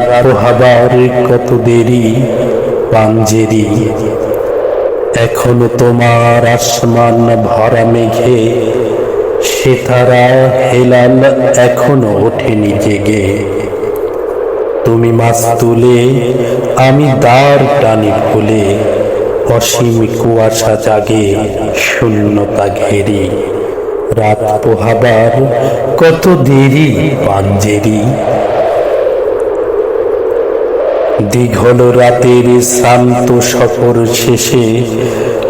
পোহাবার কত দেরি, পাঞ্জেরি। এখনও তোমার আসমান ভরা মেঘে, সেতারা হেলাল এখনও ওঠেনি জেগে। তুমি মাছ তুলে, আমি দ্বার টানি ভুলে, অসীম কুয়াশা জাগে, শূন্যতা ঘেরি। রাত পোহাবার কত দেরি, পাঞ্জেরি। দীঘল রাতের শান্ত সফর শেষে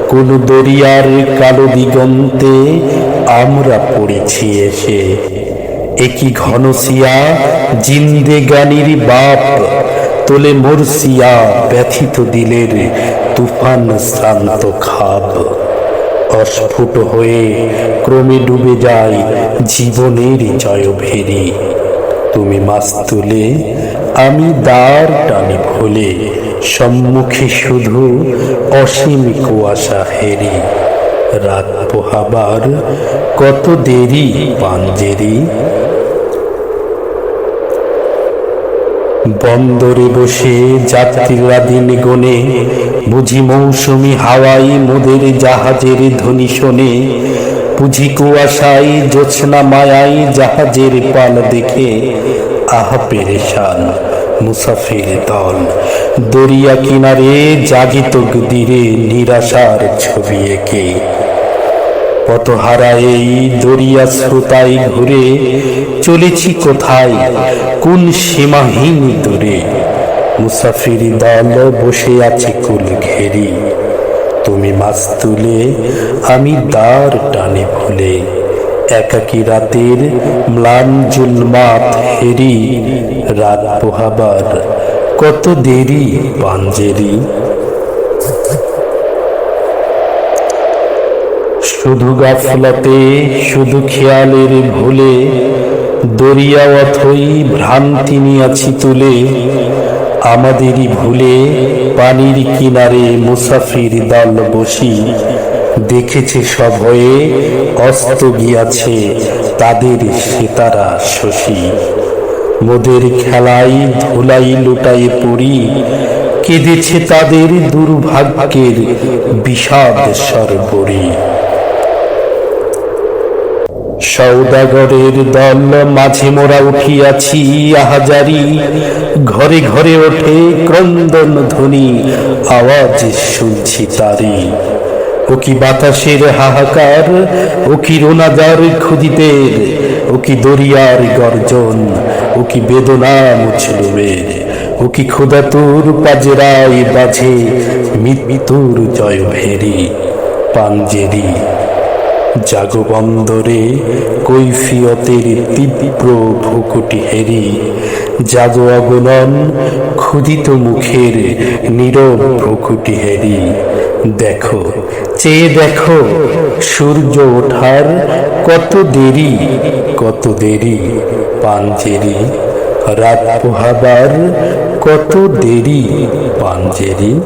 কোন দরিয়ার কালো দিগন্তে আমরা পড়েছি এসে। একই ঘনসিয়া জিন্দেগানির বাপ, তোলে মোরসিয়া ব্যথিত দিলের তুফান শ্রান্ত খাব অস্ফুট হয়ে ক্রমে ডুবে যায় জীবনের জয় ভেরি তুমি মাছ তুলে আমি দ্বার টানি ভুলে সম্মুখে শুধু অসীম কুয়াশা হেরি। রাত পোহাবার কত দেরি পাঞ্জেরি বন্দরে বসে যাত্রীরা দিন গনে, বুঝি মৌসুমি হাওয়াই মোদের জাহাজের ধ্বনি শোনে। বুঝি কুয়াশাই জোছনা মায়াই জাহাজের পাল দেখে, আহ পেরেশান মুসাফির দল। দরিয়া কিনারে জাগিত দিরে নিরাশার ছবি এঁকে। পথহারা এই দরিয়া শ্রোতাই ঘুরে চলেছি কোথায়? কোন সীমাহীন দূরে? মুসাফির দল বসে আছে কুল ঘেরি। তুমি মাছ তুলে আমি দ্বার টানে ভুলে। একাকি রাতের ম্লান জুলমাত হেরি রাত পোহাবার। কত দেরি পাঞ্জেরি। শুধু গাফলতে, শুধু খেয়ালের ভুলে, দরিয়া অথই ভ্রান্তি নিয়াছি তুলে, আমাদেরই ভুলে পানির কিনারে মুসাফির দল বসি দেখেছে সব হয়ে, অস্ত গিয়াছে তাদের সেতারা শশী। মোদের খেলাই ধুলাই লুটাই পড়ি, কেঁদেছে তাদের দুর্ভাগ্যের বিষাদ সর্বরী। সৌদাগরের দল মাঝে মোরা উঠিয়াছি, আহাজারি, ঘরে ঘরে ওঠে ক্রন্দন ধ্বনি আওয়াজ শুনছি তারি ও কি বাতাসের হাহাকার? ও কি রোনাদার খুদিদের ও কি দরিয়ার গর্জন? ও কি বেদনা মুছলুমের ও কি ক্ষুদাতুর পাজরাই বাজে মৃত্যুর জয় ভেরি? পাঞ্জেরি জাগো বন্দরে কৈফিয়তের তীব্র ভুকুটি হেরি। জাগো অগনন ক্ষুদিত মুখের নীরব ভ্রুকুটি হেরি। দেখো, চেয়ে দেখো, সূর্য ওঠার কত দেরি কত দেরি, পাঞ্জেরি। রাত পোহাবার কত দেরি, পাঞ্জেরি।